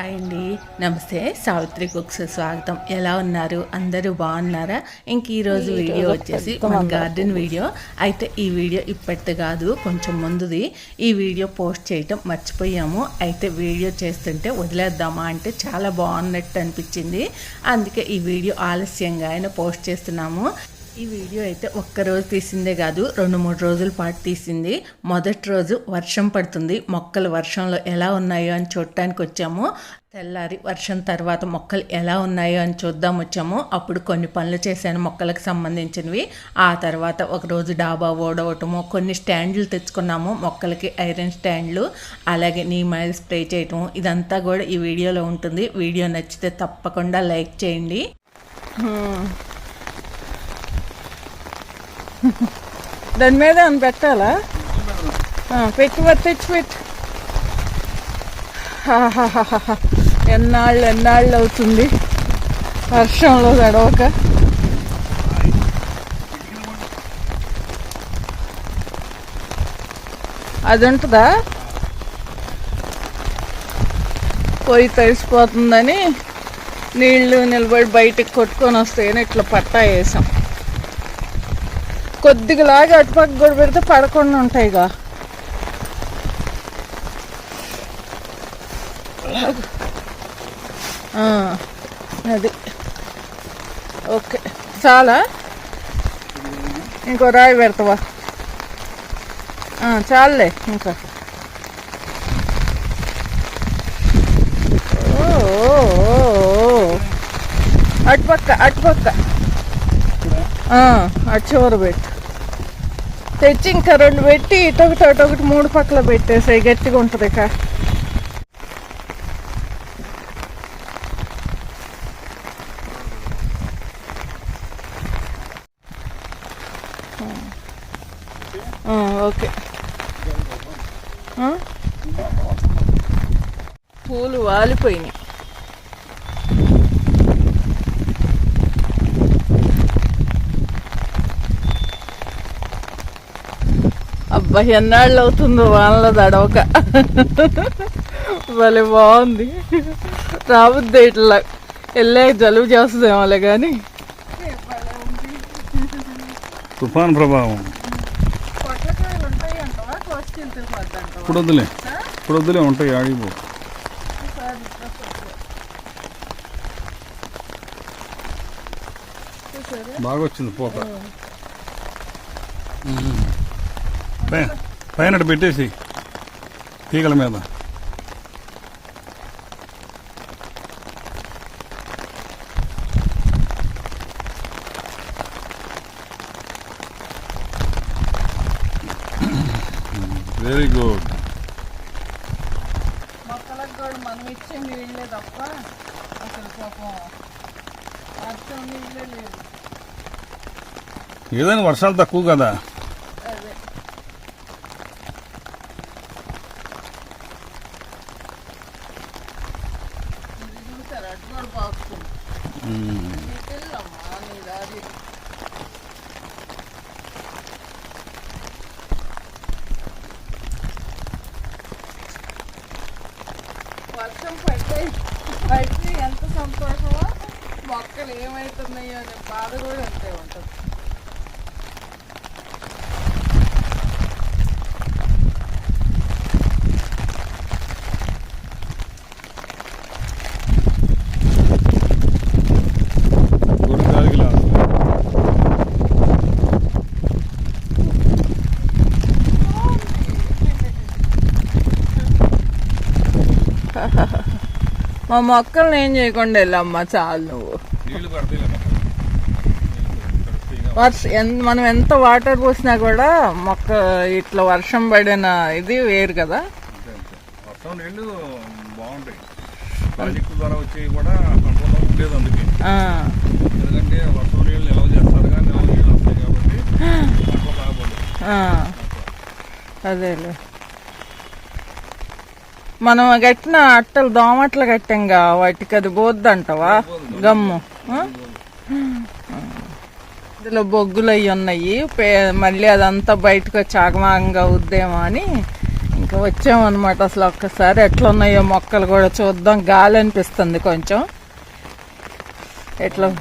Hi అండి. నమస్తే Savitri cooks స్వాగతం. ఎలా ఉన్నారు? అందరూ బాగున్నారా? ఇంక ఈరోజు వీడియో వచ్చేసి మన గార్డెన్ వీడియో. అయితే ఈ వీడియో ఇప్పటి కాదు కొంచెం ముందుది. ఈ వీడియో పోస్ట్ చేయటం మర్చిపోయాము. అయితే వీడియో చేస్తుంటే వదిలేద్దామా అంటే చాలా బాగున్నట్టు అనిపించింది. అందుకే ఈ వీడియో ఆలస్యంగా అయినా పోస్ట్ చేస్తున్నాము. ఈ వీడియో అయితే ఒక్క రోజు తీసిందే కాదు రెండు మూడు రోజుల పాటు తీసింది. మొదటి రోజు వర్షం పడుతుంది. మొక్కలు వర్షంలో ఎలా ఉన్నాయో అని చూడటానికి వచ్చాము. తెల్లారి వర్షం తర్వాత మొక్కలు ఎలా ఉన్నాయో అని చూద్దాం వచ్చాము. అప్పుడు కొన్ని పనులు చేశాను మొక్కలకు సంబంధించినవి. ఆ తర్వాత ఒక రోజు డాబా ఓడవటము కొన్ని స్టాండ్లు తెచ్చుకున్నాము. మొక్కలకి ఐరన్ స్టాండ్లు అలాగే నీమాయిల్ ఆయిల్ స్ప్రే చేయటము. ఇదంతా కూడా ఈ వీడియోలో ఉంటుంది. వీడియో నచ్చితే తప్పకుండా లైక్ చేయండి. దాని మీద ఏమైనా పెట్టాలా? ఆ, పెట్టు తెచ్చి పెట్టు. ఎన్నాళ్ళు ఎన్నాళ్ళు అవుతుంది? వర్షంలో గడవక. అది ఉంటుందా? పొయ్యి తడిసిపోతుందని నీళ్ళు నిలబడి బయటకు కొట్టుకొని వస్తాయని ఇట్లా పట్టా వేసాం. కొద్దిగా లాగి అటుపక్క కూడా పెడితే పడకుండా ఉంటాయిగా. ఇక అది. ఓకే. చాలా? ఇంకో రాయి పెడతావా? చాలే చాలులే ఇంకా. ఓ, అటుపక్క అటుపక్క అటు చివర పెట్టు. తెచ్చి ఇంకా రెండు పెట్టి ఇటొకటి అటొకటి మూడు పక్కల పెట్టేసాయి గట్టిగా ఉంటుంది ఇక. ఓకే. పూలు వాలిపోయినాయి. అబ్బా ఎన్నాళ్ళు అవుతుందో వానలో దడవక. భలే బాగుంది. రాబుద్ది ఇట్లా. వెళ్ళాక జలుబు చేస్తుందేమోలే కానీ తుఫాన్ ప్రభావం. ఇప్పుడు వద్దులే ఇప్పుడు వద్దులే ఉంటాయి ఆడిపో బాగా వచ్చింది పోత పై- పైన అటు పెట్టేసి తీగల మీద. వెరీ గుడ్ మొక్కలకు కూడా మనం ఇచ్చే నీళ్ళే తప్ప అసలు పాపం అర్థం నీళ్ళే లేదు. ఏదైనా వర్షాలు తక్కువ కదా అదే ఇది చూసారా అటు కూడా బాగుంది మ్మ్. వెళ్ళమ్మా నీ దారి వర్షం పడితే పడితే ఎంత సంతోషమో మొక్కలు ఏమవుతున్నాయో అనే బాధ కూడా అంతే ఉంటుంది గుడి గాలి గ్లాస్ మా మొక్కల్ని ఏం చేయకుండా వెళ్ళమ్మా చాలు నువ్వు. వర్ష మనం ఎంత వాటర్ పోసినా కూడా మొక్క ఇట్లా వర్షం పడిన ఇది వేరు కదా. వర్షం నీళ్ళు బాగుంటాయి. ప్రాజెక్టు ద్వారా వచ్చేవి కూడా కంట్రోల్లో ఉండేది అందుకే. ఆ, ఎందుకంటే వర్షం నీళ్ళు నిల్వ చేస్తారు కానీ నిల్వ నీళ్ళు వస్తాయి కాబట్టి కంట్రోల్ రాబోదు ఆ, అదేలే. మనం కట్టిన అట్టలు దోమట్లు కట్టాంగా వాటికి అది పోద్దంటవా గమ్ము. ఇందులో బొగ్గులు అవి ఉన్నాయి. పే- మళ్ళీ అదంతా బయటకు వచ్చి ఆగమాగంగా అవుద్దేమో అని ఇంకా వచ్చామన్నమాట అసలు ఒక్కసారి. ఎట్లా ఉన్నాయో మొక్కలు కూడా చూద్దాం. గాలి అనిపిస్తుంది కొంచెం. ఎట్లా?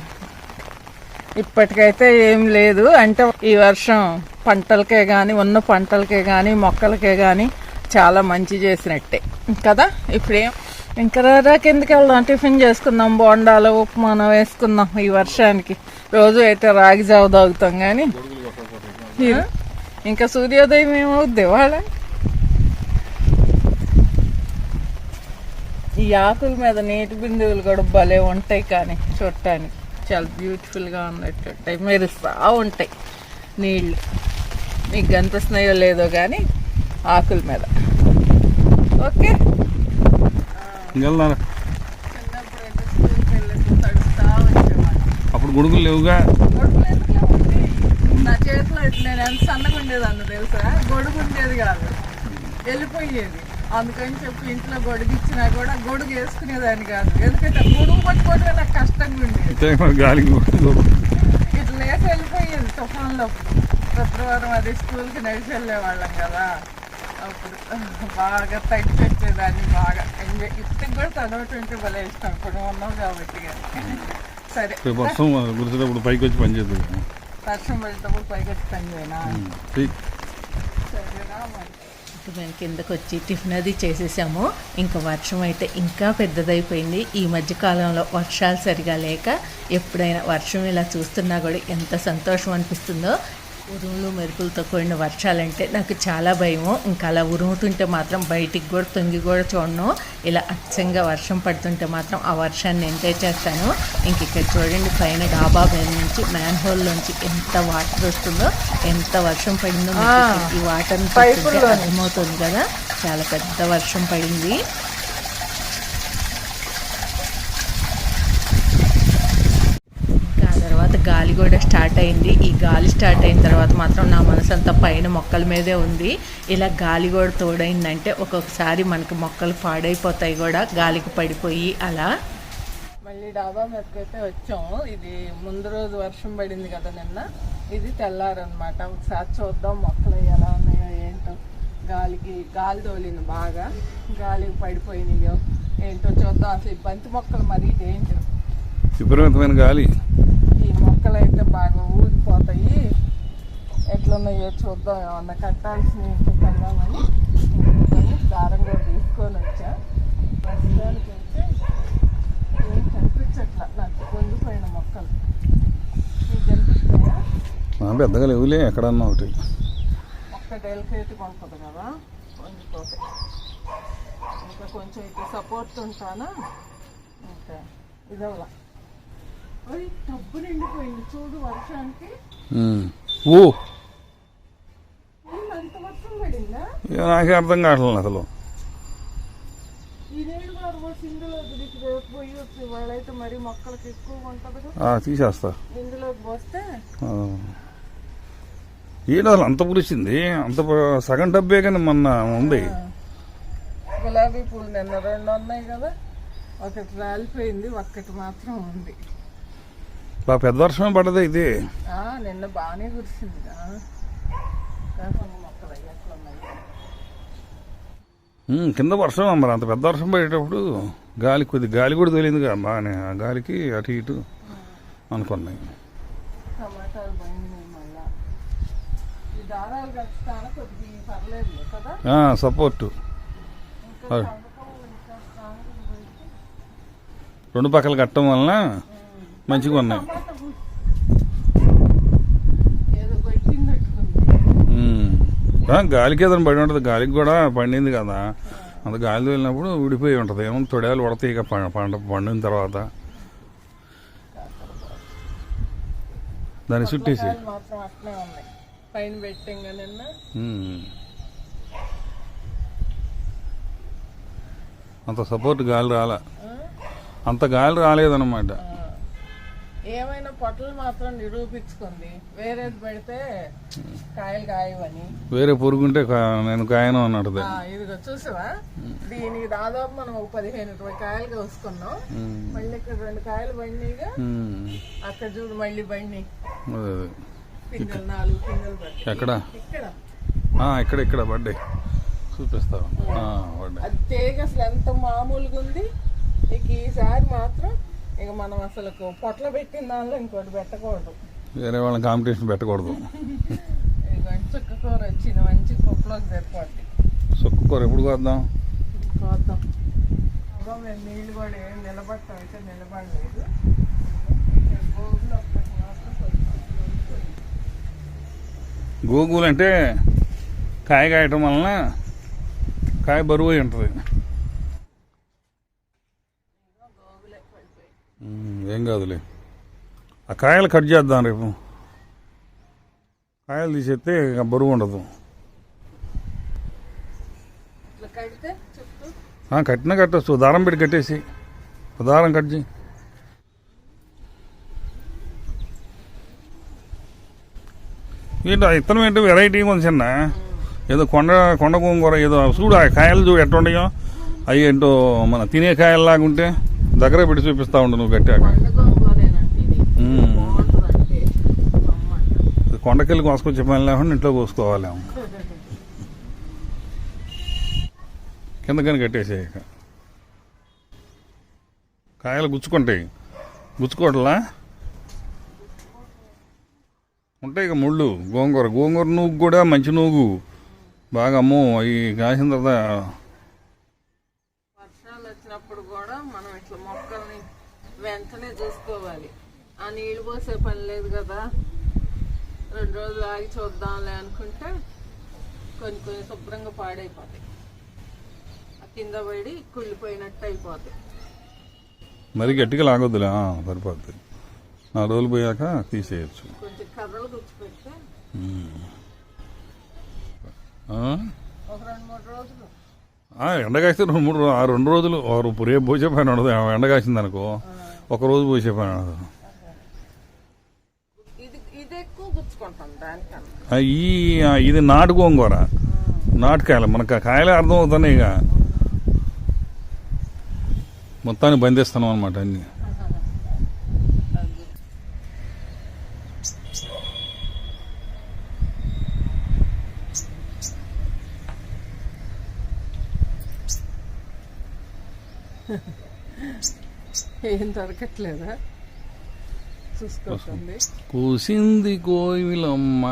ఇప్పటికైతే ఏం లేదు. అంటే ఈ వర్షం పంటలకే కానీ ఉన్న పంటలకే కానీ మొక్కలకే కానీ చాలా మంచి చేసినట్టే. కదా? ఇప్పుడేం ఇంకా కిందకి వెళ్దాం? టిఫిన్ చేసుకుందాం బోండాలు ఉప్మానం వేసుకుందాం ఈ వర్షానికి. రోజు అయితే రాగి జావ తాగుతాం కానీ ఇంకా సూర్యోదయం ఏమవుద్ది వాళ్ళ ఈ ఆకుల మీద నీటి బిందువులు కూడా భలే ఉంటాయి కానీ చూడటానికి. చాలా బ్యూటిఫుల్గా ఉన్నట్టు ఉంటాయి మెరుస్తా ఉంటాయి నీళ్ళు. మీకు కనిపిస్తున్నాయో లేదో కానీ ఆకుల మీద. ఓకే? అప్పుడు గొడుగులు లేవుగా? నా చేతిలో ఇట్లా నేను ఎంత సన్నగా ఉండేదాన్ని తెలుసా? గొడుగు ఉండేది కాదు. వెళ్ళిపోయేది. అందుకని చెప్పి ఇంట్లో గొడుగు ఇచ్చినా కూడా గొడుగు వేసుకునేదాన్ని కాదు. ఎందుకంటే గొడుగు పట్టుకోవడమే నాకు కష్టంగా ఉండేది. ఇట్లా లేసి వెళ్ళిపోయేది తుఫాన్లో. శుక్రవారం అది స్కూల్కి నడిచి వెళ్ళేవాళ్ళం కదా. అప్పుడు బాగా తగ్గి పెట్టేదాన్ని బాగా ఎంజాయ్ ఇప్పటికి కూడా చదవటంటే భలే ఇష్టం. ఇప్పుడు ఉన్నాం కాబట్టి కానీ. సరే. వర్షం గుర్తున్నప్పుడు పైకి వచ్చి పని చేద్దాం. వర్షం పడేటప్పుడు పైకి వచ్చి పని చేయనా? చెయ్యి. సరేనా మరి. ఇప్పుడు మేము కిందకు వచ్చి టిఫిన్ అది చేసేసాము. ఇంకా వర్షం అయితే ఇంకా పెద్దదైపోయింది. ఈ మధ్య కాలంలో వర్షాలు సరిగా లేక ఎప్పుడైనా వర్షం ఇలా చూస్తున్నా కూడా ఎంత సంతోషం అనిపిస్తుందో ఉరుములు మెరుపులతో కూడిన వర్షాలంటే నాకు చాలా భయము. ఇంకా అలా ఉరుముతుంటే మాత్రం బయటికి కూడా తొంగి కూడా చూడను. ఇలా అచ్చంగా వర్షం పడుతుంటే మాత్రం ఆ వర్షాన్ని ఎంజాయ్ చేస్తాను. ఇంక ఇక్కడ చూడండి పైన డాబా మీద నుంచి మ్యాన్ హోల్ నుంచి ఎంత వాటర్ వస్తుందో ఎంత వర్షం పడిందో ఈ వాటర్ అర్థమవుతుంది కదా. చాలా పెద్ద వర్షం పడింది ఇంకా ఆ తర్వాత గాలి కూడా స్టార్ట్ అయింది. ఈ గాలి స్టార్ట్ అయిన తర్వాత మాత్రం నా మనసు అంతా పైన మొక్కల మీదే ఉంది. ఇలా గాలి కూడా తోడైందంటే ఒక్కొక్కసారి మనకి మొక్కలు పాడైపోతాయి కూడా గాలికి పడిపోయి అలా. మళ్ళీ డాబా మీదకైతే వచ్చాము ఇది ముందు రోజు వర్షం పడింది కదా నిన్న. ఇది తెల్లారనమాట ఒకసారి చూద్దాం మొక్కలు ఎలా ఉన్నాయో ఏంటో. గాలికి గాలి తోలింది బాగా. గాలికి పడిపోయినాయో ఏంటో చూద్దాం. అసలు ఈ బంతి మొక్కలు మరీ డేంజర్ విపరీతమైన గాలి. మొక్కలు అయితే బాగా ఊగిపోతాయి. ఎట్లున్నాయో చూద్దాం ఏమన్నా కట్టాల్సినవి ఉంటే కడదామని దారం కూడా తీసుకొని వచ్చా. ప్రస్తుతానికి అయితే ఏం కనిపించట్లా నాకు పొంగిపోయిన మొక్కలు. మీకు కనిపిస్తాయా? పెద్దగా లేవులే ఎక్కడన్నా ఒకటి. ఒక్క డెలికేట్ ఉంటుంది కదా పొంగిపోతాయి ఇంకా కొంచెం ఇటు సపోర్ట్ ఉంటానా? ఇంకా ఇదవలా టబ్బు నిండిపోయింది. చూడు వర్షానికి. ఓ నాకే అర్థం కావట్లేదు అసలు. తీసేస్తా. ఏంటి అసలు అంత పులిచింది అంత సగం డబ్బే కానీ మొన్న ఉంది. గులాబీ పూలు నిన్న రెండు ఉన్నాయి కదా. ఒకటి రాలిపోయింది ఒక్కటి మాత్రం ఉంది. పెద్ద వర్షమే పడ్డది ఇది. నిన్న బాగానే కురిసింది. కింద వర్షం మరి అంత పెద్ద వర్షం పడేటప్పుడు గాలి కొద్ది గాలి కూడా తోలింది కదా బాగానే ఆ గాలికి అటు ఇటు అనుకున్నాయి. సపోర్టు. రెండు పక్కల కట్టడం వలన మంచిగా ఉన్నాయి. గాలికి ఏదైనా పడి ఉంటుంది. గాలికి కూడా పండింది కదా. అంత గాలి తోలినప్పుడు ఊడిపోయి ఉంటుంది. ఏమో తొడేలు పడతాయి ఇక ప- పంట పండిన తర్వాత. దాన్ని చుట్టేసి. కాయలు మాత్రం అట్లే ఉన్నాయి. పైన పెట్టింగా నిన్న. ఉమ్. అంత సపోర్ట్ గాలి రాల. అంత గాలి రాలేదన్నమాట. ఏమైనా పొట్టలు మాత్రం నిరూపించుకుంది. వేరేది పెడితే కాయలు కాయవని. వేరే పురుగుంటే నేను కాయను అన్నట్టు ఆ, ఇదిగో చూసావా? దీనికి దాదాపు మనం ఒక పదిహేను ఇరవై కాయలు కోసుకున్నాం. మళ్ళీ ఇక్కడ రెండు కాయలు బండిగా అక్కడ చూడు మళ్ళీ బండి. పిందెలు నాలుగు పిందెలు ఎక్కడ? ఇక్కడ. ఇక్కడ ఇక్కడ పడ్డాయి. చూపిస్తాను. అది తేగ అసలు ఎంత మామూలుగా ఉంది ఇక ఈసారి మాత్రం ఇక మనం అసలు పొట్ల పెట్టిన దానిలో ఇంకోటి పెట్టకూడదు. వేరే వాళ్ళని కాంపిటీషన్ పెట్టకూడదు. ఇక చుక్క కూర వచ్చింది మంచి కుప్పలోకి సరిపోద్ది. సుక్కు కూర ఎప్పుడు కోద్దాం? ఇగో మేము నీళ్ళు కూడా ఏం నిలబడతాం అయితే నిలబడలేదు. గోగులు అంటే కాయ కాయటం వలన కాయ బరువు అయి ఉంటుంది. ఏం కాదులే. ఆ కాయలు కట్ చేద్దాం రేపు. కాయలు తీసేస్తే ఇక బరువు ఉండదు. కట్టినా కట్టచ్చు. దారం పెట్టి కట్టేసి. దారం కట్ చేయి. ఏంటో ఇత్తనం ఏంటో వెరైటీ ఉంది చిన్న. ఏదో కొండ కొండ గోంగూర ఏదో చూడు ఆ కాయలు చూడు ఎట్ట ఉండయో అవి ఏంటో మన తినే కాయల్లాగా ఉంటే. దగ్గర పెట్టి చూపిస్తా ఉండు నువ్వు అది కొండకెళ్ళి కోసుకొచ్చే పని లేకుండా ఇంట్లో కోసుకోవాలి కిందకని కట్టేసేయక కాయలు గుచ్చుకుంటాయి. గుచ్చుకోవట్లా? ఉంటాయి ఇక ముళ్ళు గోంగూర. గోంగూర నూగు కూడా మంచి నూగు. బాగా అమ్మో అవి కాసిన తర్వాత వర్షాలు వచ్చినప్పుడు కూడా మనం ఇట్లా మొక్కల్ని వెంటనే చూసుకోవాలి. ఆ నీళ్ళు పోసే పని లేదు కదా. రెండు రోజులు ఆగి చూద్దాంలే అనుకుంటే కొన్ని కొన్ని శుభ్రంగా పాడైపోతాయి. కింద పడి కుళ్ళిపోయినట్టు అయిపోతాయి. మరి గట్టిగా లాగొద్దులే. ఆ, సరిపోద్ది. నాలుగు రోజులు పోయాక తీసేయచ్చు. కొంచెం కర్రలు గుచ్చిపెడితే? ఒక రెండు మూడు రోజులు. ఆ, ఎండ కాస్తే రెండు మూడు ఆ రెండు రోజులు వారు రేపు పోసే పని ఉండదు. ఆ ఎండ కాసింది అనుకో ఒక రోజు పోసే పని ఈ ఇది నాటు గోంగూర. నాటుకాయలు మనకు ఆ కాయలే అర్థం అవుతున్నాయి ఇక. మొత్తాన్ని బంధిస్తున్నాం అనమాట అన్ని అది ఏం దొరకట్లేదా? చూసుకోకండి. కూసింది కోయిలమ్మ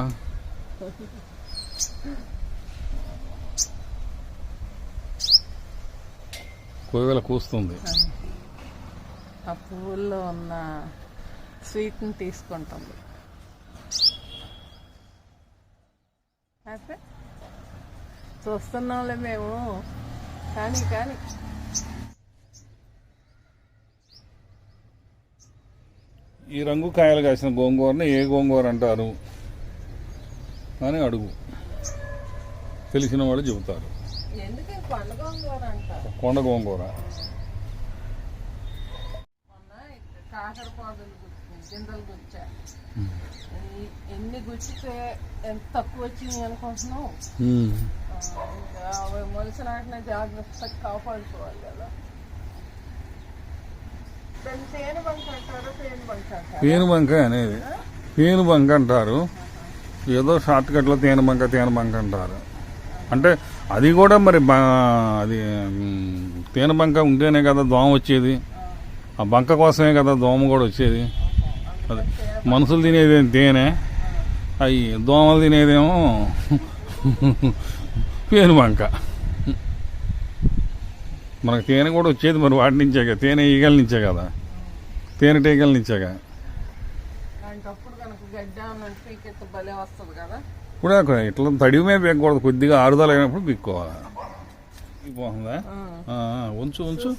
కోయిల కూస్తుంది ఆ. పువ్వుల్లో ఉన్న స్వీట్ని తీసుకుంటుంది. అయితే చూస్తున్నాంలే మేము. కానీ కానీ. ఈ రంగు కాయలు కాసిన గోంగూరని ఏ గోంగూర అంటారు అని అడుగు. తెలిసిన వాళ్ళు చెబుతారు. కొండ గోంగూర ఎన్ని గుచ్చితే ఎంత తక్కువ వచ్చింది అనుకుంటున్నావు? ఇంకా అవి మొలిసినాటినే జాగ్రత్తగా కాపాడుకోవాలి కదా. దాన్ని తేనె బంక అంటారు? తేనె బంక అంటారు? పేను బంక అనేది పేను బంక అంటారు. ఏదో షార్ట్ కట్లో బంక తేనె బంక అంటారు. అంటే అది కూడా మరి బా- అది మ్, తేనె బంక ఉంటేనే కదా దోమ వచ్చేది. ఆ బంక కోసమే కదా దోమ కూడా వచ్చేది. అదే మనుషులు తినేది తేనె? అవి దోమలు తినేదేమో పేను బంక. మనకు తేనె కూడా వచ్చేది మరి వాటి నుంచే కదా తేనె ఈగల నుంచే కదా. తేనెటీగల నుంచేగా. ఇప్పుడు ఇట్లా తడిమే పీకూడదు కొద్దిగా ఆరుదల అయినప్పుడు పీక్కోవాలి. బాగుందా ఉంచు ఉంచు.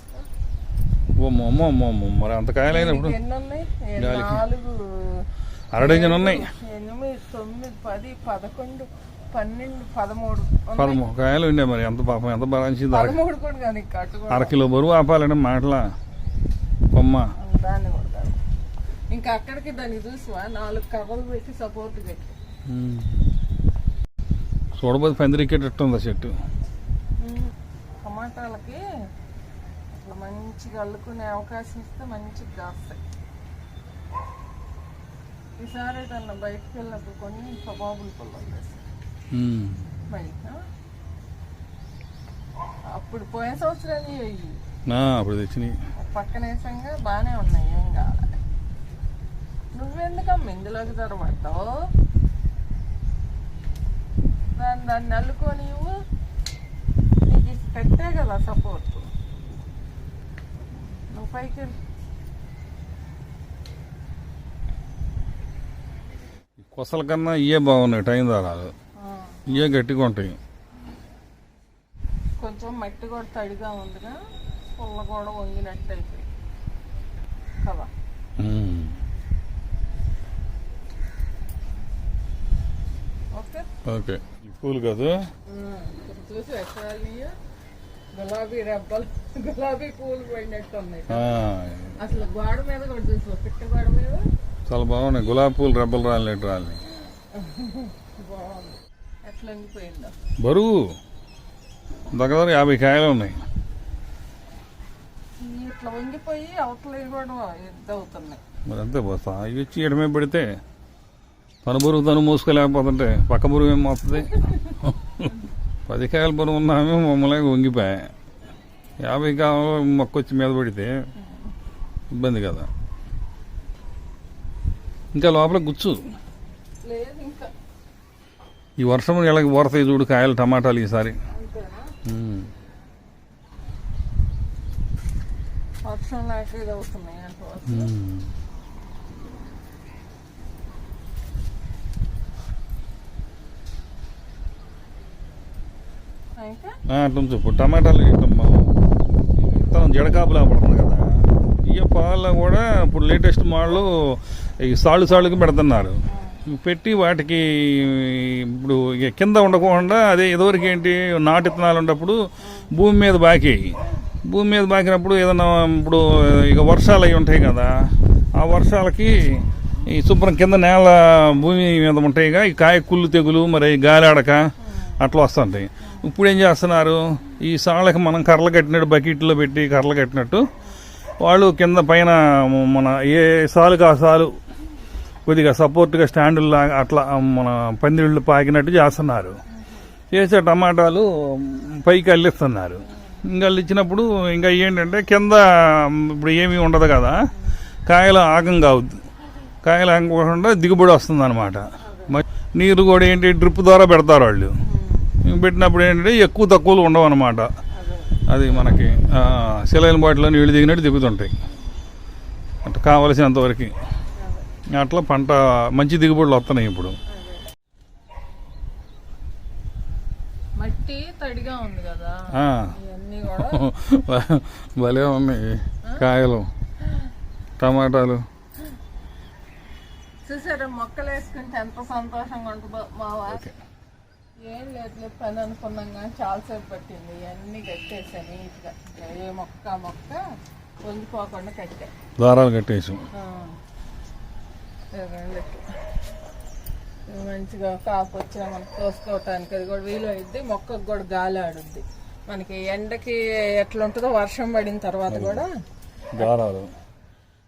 అమ్మో మరి అంత కాయలు అయినప్పుడు ఎన్ని ఉన్నాయి ఏ గాలికి. నాలుగు. అర డజన్ ఉన్నాయి ఎనిమిది తొమ్మిది పది పదకొండు. పన్నెండు పదమూడు. పదమూడు కాయలు ఉండే మరి. ఎంత పాపం ఎంత బలాంచింది అర పదమూడు కూడా కానీ కట్టు కూడా. అర కిలో బరువు ఆపాలంటే మాటల. కొమ్మ. దాన్ని కూడా. ఇంకా అక్కడికి దానికి చూసివా? నాలుగు కర్రలు పెట్టి సపోర్ట్ పెట్టి. చూడబోదు పందిరికేటట్టు ఉందా చెట్టు? టమాటాలకి అట్లా మంచిగా అల్లుకునే అవకాశం ఇస్తే మంచిగా కాస్తాయి ఈసారి తన బయటకు వెళ్ళినప్పుడు కొన్ని కబాబులు పొలం. బయట అప్పుడు పోయిన సంవత్సరం అయ్యి. ఆ, అప్పుడు తెచ్చినాయి. పక్కన వేసంగా బాగానే ఉన్నాయి ఏం కావాలి? నువ్వెందుకమ్మ ఇందులోకి దొరబడతావు దాన్ని దాన్ని అల్లుకొని నీకు పెట్టే కదా సపోర్ట్ నువ్వు పైకి. కొసల కన్నా ఇయే బాగున్నాయి టైం దారాలు ఇయే గట్టిగా ఉంటాయి. కొంచెం మట్టి కూడా తడిగా ఉందిగా పుల్ల కూడా వంగినట్టు అయిపోయి. కదా. ఓకే? ఓకే. ఈ పూలు కాదు? చూసి గులాబీ రెబ్బలు గులాబీ పూలు పడినట్టు ఉన్నాయి. అసలు గోడ మీద కూడా చూసి పిట్ట గోడ మీద. చాలా బాగున్నాయి. గులాబీ పూలు రెబ్బలు రాలినట్టు రాలి బాగుంది. బరువు. దగ్గర దగ్గర యాభై కాయలు ఉన్నాయి. ఈ ఇట్లా వంగిపోయి అవతలవి కూడా ఎద్దు అవుతున్నాయి. మరి అంతే పోస్తా ఇవి వచ్చి ఎడమే పెడితే తన బరువు తను మూసుకోలేకపోతుంటే పక్క బరువు ఏం మోస్తుంది పది కాయల బరువు ఉన్నామే మమ్మల్ని వంగిపోయా. యాభై కాయలు మొక్క వచ్చి మీద పడితే ఇబ్బంది కదా. ఇంకా లోపల గుచ్చు లేదు ఈ వర్షం ఎలా పోరతాయి చూడు కాయలు టమాటాలు ఈసారి. అట్లా ఉంచు. ఇప్పుడు టమాటాలు ఇట్లా మా- విత్తనం జడకాపులా పడుతుంది కదా. ఇయ్య పాలలో కూడా ఇప్పుడు లేటెస్ట్ మోడల్ ఈ సాళ్ళు సాళ్ళుకి పెడుతున్నారు. పెట్టి వాటికి ఇప్పుడు ఇక కింద ఉండకుండా అదే ఇదివరకు ఏంటి నాటు విత్తనాలు ఉన్నప్పుడు భూమి మీద బాకి. భూమి మీద బాకినప్పుడు ఏదైనా ఇప్పుడు ఇక వర్షాలు అవి ఉంటాయి కదా ఆ వర్షాలకి ఈ శుభ్రం కింద నేల భూమి మీద ఉంటాయిగా ఈ కాయ కుళ్ళు తెగులు మరి గాలాడక అట్లా వస్తుంటాయి. ఇప్పుడు ఏం చేస్తున్నారు? ఈ సాళ్ళకి మనం కర్రలు కట్టినట్టు బకెట్లో పెట్టి కర్రలు కట్టినట్టు వాళ్ళు కింద పైన మన ఏ సాలుకి ఆ సాలు కొద్దిగా సపోర్ట్గా స్టాండులు లాగా అట్లా మన పందిళ్ళు పాకినట్టు చేస్తున్నారు. చేసే టమాటాలు పైకి అల్లిస్తున్నారు. ఇంకా అల్లిచ్చినప్పుడు ఇంకా ఏంటంటే కింద ఇప్పుడు ఏమీ ఉండదు కదా. కాయలు ఆగం కావద్దు. కాయలు ఆగకుండా దిగుబడి వస్తుంది అనమాట నీరు కూడా ఏంటి డ్రిప్ ద్వారా పెడతారు వాళ్ళు. పెట్టినప్పుడు ఏంటంటే ఎక్కువ తక్కువలు ఉండవు అనమాట అది మనకి సిలైన్ బాటిలో నీళ్ళు దిగినట్టు దిగుతుంటాయి. అంటే కావలసినంతవరకు అట్లా పంట మంచి దిగుబడులు వస్తున్నాయి ఇప్పుడు. మట్టి తడిగా ఉంది కదా. భలే ఉన్నాయి కాయలు టమాటాలు. చూసారా మొక్కలు వేసుకుంటే ఎంత సంతోషంగా ఉంటుందో మావా ఏం లేదు పని అనుకున్నాం కానీ చాలాసేపు పట్టింది. ఇవన్నీ కట్టేసా నీట్గా. ఏ మొక్క మొక్క వంగిపోకుండా కట్టా. దారాలు కట్టేసి ఆ. ఇదిగోండి ఇట్లా. ఇది మంచిగా కాపు వచ్చినా మనకు కోసుకోవటానికి అది కూడా వీలు అయింది మొక్కకు కూడా గాలి ఆడుద్ది. మనకి ఎండకి ఎట్లా ఉంటుందో వర్షం పడిన తర్వాత కూడా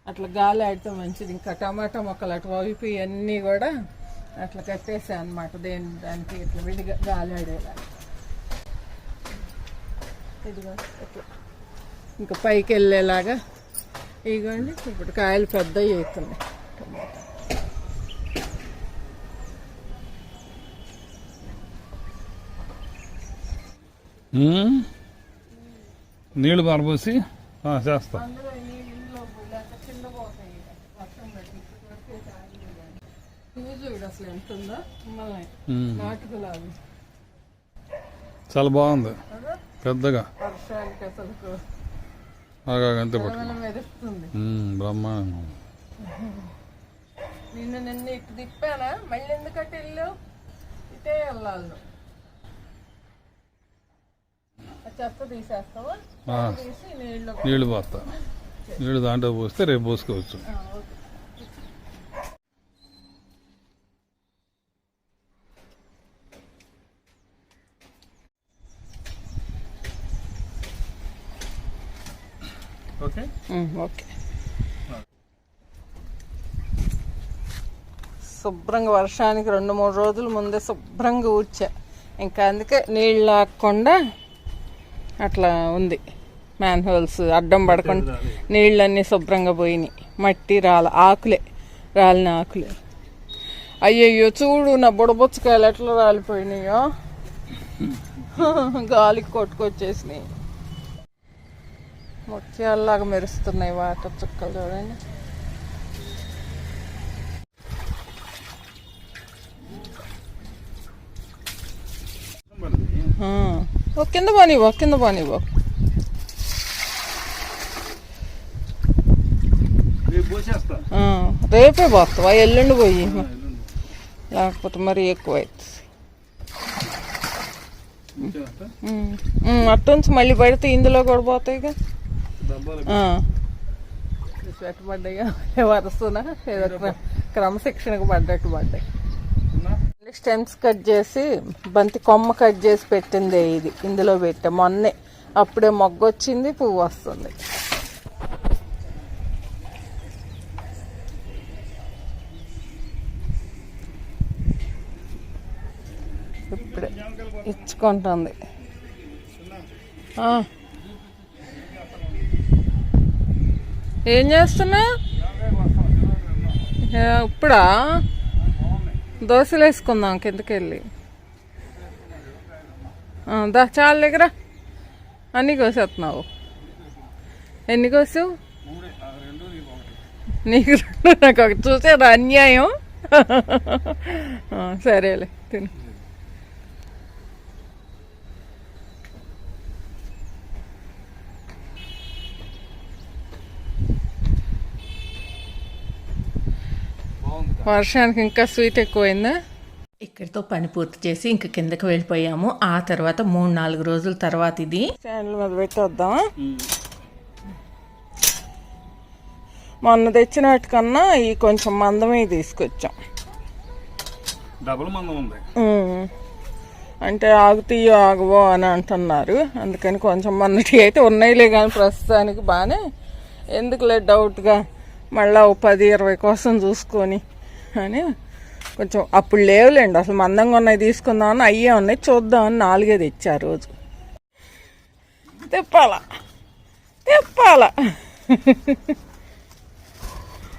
అట్లా గాలి ఆడితే మంచిది. ఇంకా టమాటా మొక్కలు అటు వైపు ఇవన్నీ కూడా అట్లా కట్టేసా అనమాట దేని దానికి ఇట్లా విడిగా గాలి ఆడేలా. ఇదిగో ఇట్లా. ఇంకా పైకి వెళ్ళేలాగా ఇదిగోండి ఇప్పుడు కాయలు పెద్దవి అవుతున్నాయి ఉమ్. నీళ్ళు పారబోసి ఆ, చేస్తా అందులో ఈ ఇంట్లో లేక కింద పోతాయి ఇక. వర్షం పడి ఇవి చూడు అసలు ఎంత ఉందో మళ్ళీ ఉమ్. నాటు గులాబీ చాలా బాగుంది. పెద్దగా. అంతే బ్రహ్మాండం. నిన్ను నిన్న ఇటు తిప్పానా? మళ్ళీ ఎందుకంటే వెళ్ళావు? ఇటే వెళ్ళాలి నువ్వు. ఆ చెత్త తీసేస్తావా ఆ. తీసి నీళ్ళు నీళ్ళు పోస్తా. నీళ్ళు దాంట్లో పోస్తే రేపు పోసుకోవచ్చు. ఓకే. ఓకే? శుభ్రంగా వర్షానికి రెండు మూడు రోజుల ముందే శుభ్రంగా ఊడ్చా. ఇంకా అందుకే నీళ్ళు లాక్కుండా అట్లా ఉంది. మ్యాన్ హోల్స్ అడ్డం పడకుండా నీళ్ళన్నీ శుభ్రంగా పోయినాయి. మట్టి రాల ఆకులే రాలిన ఆకులే. అయ్యయ్యో చూడు నా బుడబుచ్చకాయలు ఎట్లా రాలిపోయినాయో. గాలికి కొట్టుకొచ్చేసినాయి. ముత్యాలలాగా మెరుస్తున్నాయి వాటర్ చుక్కలు చూడండి. ఆ, ఓ కింద పోనివ్వు కింద పోనివ్వు. రేపు పోస్తావా? ఎల్లుండి పోయి. లేకపోతే మరీ ఎక్కువ అవుతుంది. అట్టుంచి మళ్ళీ పడితే ఇందులో కూడా పోతాయిగా. పెట్టబడ్డాయిగా వరుసన ఏదో క్ర- క్రమశిక్షణకు పడ్డట్టు పడ్డాయి? స్టెమ్స్ కట్ చేసి బంతి కొమ్మ కట్ చేసి పెట్టిందే ఇది. ఇందులో పెట్టా. మొన్నే అప్పుడే మొగ్గొచ్చింది పువ్వు వస్తుంది. ఇప్పుడే ఇచ్చుకుంటుంది. ఆ. ఏం చేస్తున్నా? ఇప్పుడా? దోశలు వేసుకుందాం కిందకి వెళ్ళి దా చాలు దగ్గర అన్ని కోసేస్తున్నావు ఎన్ని కోసావు నీకు నాకు ఒకటి చూసారా అన్యాయం సరేలే తిను వర్షానికి ఇంకా స్వీట్ ఎక్కువైందా? ఇక్కడితో పని పూర్తి చేసి ఇంక కిందకి వెళ్ళిపోయాము. ఆ తర్వాత మూడు నాలుగు రోజుల తర్వాత ఇది. స్టాండ్ల మీద పెట్టొద్దాం. మొన్న తెచ్చిన వాటికన్నా ఈ కొంచెం మందమే తీసుకొచ్చాం. డబుల్ మందం ఉంది. అంటే ఆగుతీయో ఆగవో అని అంటున్నారు. అందుకని కొంచెం మొన్నటి అయితే ఉన్నాయిలే కానీ ప్రస్తుతానికి బాగానే ఎందుకులే డౌట్గా మళ్ళా ఓ పది ఇరవై కోసం చూసుకొని. అని కొంచెం అప్పుడు లేవులేండి. అసలు మందంగా ఉన్నాయి తీసుకుందామని అయ్యే ఉన్నాయి. చూద్దామని నాలుగే తెచ్చారు రోజు. తిప్పాల? తిప్పాల?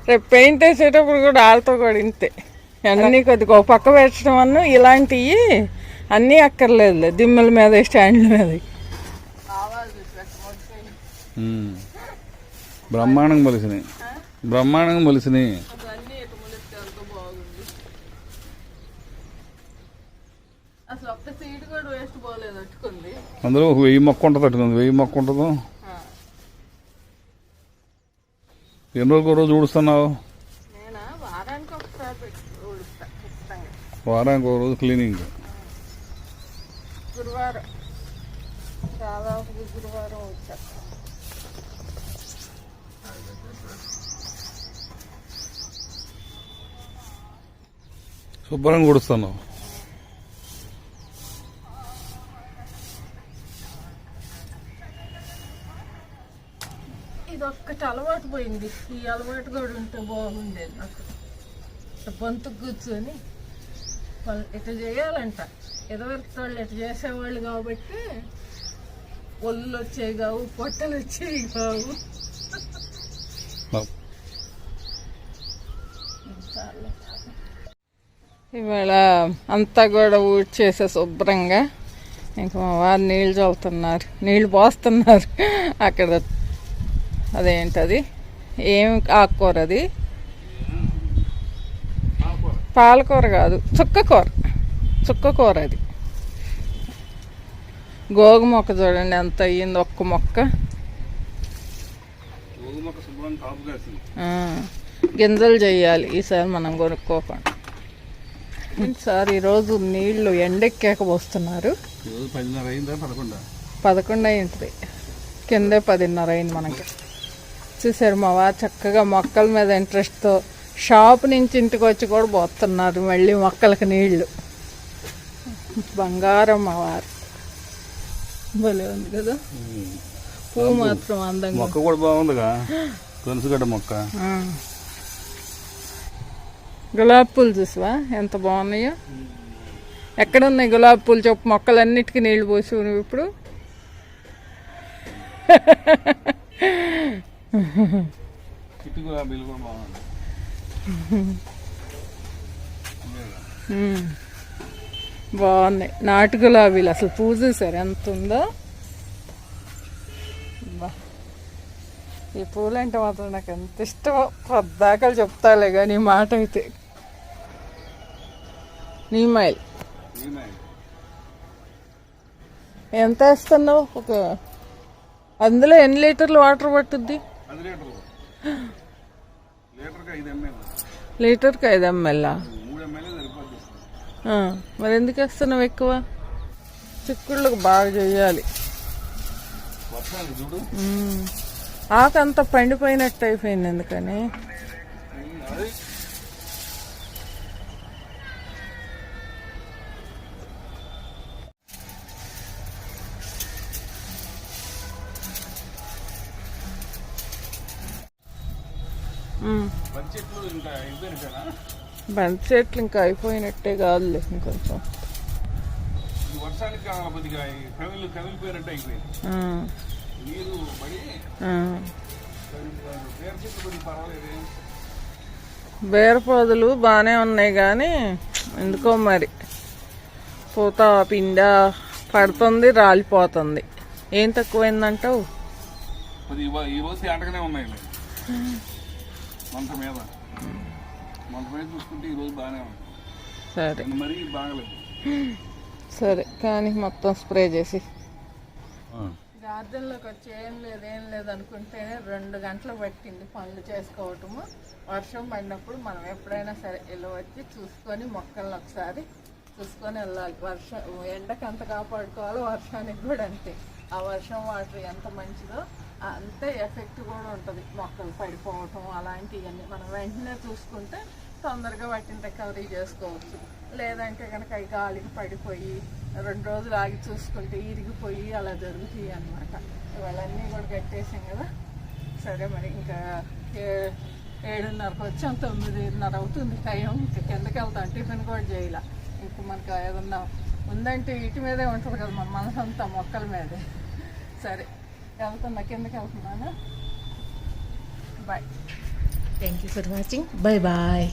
రేపు పెయింట్ వేసేటప్పుడు కూడా వాళ్ళతో కూడా ఇంతే. అన్నీ కొద్దిగా ఒక పక్క పెట్టడం అన్న ఇలాంటివి అన్నీ అక్కర్లేదులే. దిమ్మల మీద స్టాండ్ల మీద. బ్రహ్మాండంగా మొలిసినాయి. బ్రహ్మాండంగా మొలిసినాయి అసలు ఒక్క సీడ్ కూడా వేస్ట్ పోలేదు అట్టుకుంది అందులో వెయ్యి మొక్క ఉంటుంది అట్టుకుంది వెయ్యి మొక్క ఉంటుందో? ఎన్ని రోజులు రోజు ఊడుస్తున్నావు? నేనా? వారానికి ఒక రోజు క్లీనింగ్. గురువారం. దాదాపు గురువారం వచ్చా శుభ్రంగా ఊడుస్తున్నావు. ఇది అలవాటు పోయింది. ఈ అలవాటు కూడా ఉంటే బాగుండేది నాకు. ఇట్లా కూర్చొని వాళ్ళు ఇట్లా చేయాలంట. ఎదవరికి వాళ్ళు ఇట్లా చేసేవాళ్ళు కాబట్టి ఒళ్ళు వచ్చేవి కావు పొట్టలు వచ్చేవి కావు. ఇవాళ అంతా కూడా ఊడ్చేసే శుభ్రంగా. ఇంకా మా వారు నీళ్ళు చల్లుతున్నారు. నీళ్ళు పోస్తున్నారు. అక్కడ అదేంటది? ఏం ఆకుకూర అది పాలకూర కాదు చుక్కకూర. చుక్కకూర అది. గోగు మొక్క చూడండి ఎంత అయ్యింది ఒక్క మొక్క. గింజలు చేయాలి. ఈసారి మనం కొనుక్కోకుండా సార్ ఈరోజు నీళ్ళు ఎండెక్కాక పోస్తున్నారు. పదకొండు అయింది. కిందే పదిన్నర అయింది మనకి. చూసారు మా వారు చక్కగా మొక్కల మీద ఇంట్రెస్ట్తో. షాప్ నుంచి ఇంటికి వచ్చి కూడా పోతున్నారు మళ్ళీ మొక్కలకు నీళ్ళు. బంగారం మా వారు. భలే ఉంది కదా? పువ్వు మాత్రం అందంగా. మొక్క కూడా బాగుందిగా. మొక్క. గులాబీ పూలు చూసావా? ఎంత బాగున్నాయో? ఎక్కడ ఉన్నాయి గులాబీ పూలు చెప్పు. మొక్కలన్నిటికీ నీళ్ళు పోసి ఇప్పుడు. చిట్టు గులాబీలు కూడా బాగుంది. బాగున్నాయి నాటు గులాబీలు. అసలు పూసేశారు ఎంత ఉందో. ఈ పూలంటే మాత్రం నాకు ఎంత ఇష్టమో పద్దాకలు చెప్తాలే కానీ మాట అయితే. నీమాయిల్. ఎంత వేస్తున్నావు? ఒక అందులో ఎన్ని లీటర్లు వాటర్ పట్టుద్ది? లీటర్కి ఐదు ఎంఎల్. ఎంఎల్లా మరి ఎందుకు వేస్తున్నావు ఎక్కువ? చిక్కుళ్ళకు బాగా చేయాలి. ఆకంతా పండిపోయినట్టు అయిపోయింది ఎందుకని? బంతి చెట్లు ఇంకా అయిపోయినట్టే కాదులే ఇంకొంచెం. నీరు బీరపోదులు బాగానే ఉన్నాయి కానీ ఎందుకో మరి. పూత పిండ పడుతుంది రాలిపోతుంది. ఏం తక్కువైందంటావు? మంట మీద. మంట మీద చూసుకుంటే ఈ రోజు బాగానే ఉంది. సరే. కానీ మరీ బాగలేదు. సరే కానీ మొత్తం స్ప్రే చేసి. గార్డెన్లోకి వచ్చి ఏం లేదు ఏం లేదు అనుకుంటేనే రెండు గంటలు పట్టింది పనులు చేసుకోవటము. వర్షం పడినప్పుడు మనం ఎప్పుడైనా సరే ఇలా వచ్చి చూసుకొని మొక్కలను ఒకసారి చూసుకొని వెళ్ళాలి. వర్షం ఎండకు ఎంత కాపాడుకోవాలో వర్షానికి కూడా అంతే. ఆ వర్షం వాటర్ ఎంత మంచిదో అంతే ఎఫెక్ట్ కూడా ఉంటుంది. మొక్కలు పడిపోవటం అలాంటివన్నీ. మనం వెంటనే చూసుకుంటే తొందరగా వాటిని రికవరీ చేసుకోవచ్చు. లేదంటే కనుక అవి గాలికి పడిపోయి రెండు రోజులు ఆగి చూసుకుంటే ఇరిగిపోయి అలా జరుగుతాయి అన్నమాట. ఇవాళన్నీ కూడా కట్టేసాం కదా. సరే మరి ఇంకా ఏ- ఏడున్నరకు వచ్చాం. తొమ్మిదిన్నర అవుతుంది టైం. ఇంకా కిందకి వెళ్తాం. టిఫిన్ కూడా చేయాల. ఇంకా మనకు ఏదన్నా ఉందంటే ఇటు మీదే ఉంటుంది కదా మన మనసంతా మొక్కల మీదే. సరే. వెళ్తున్నా కిందకి వెళ్తున్నాను bye thank you for watching bye bye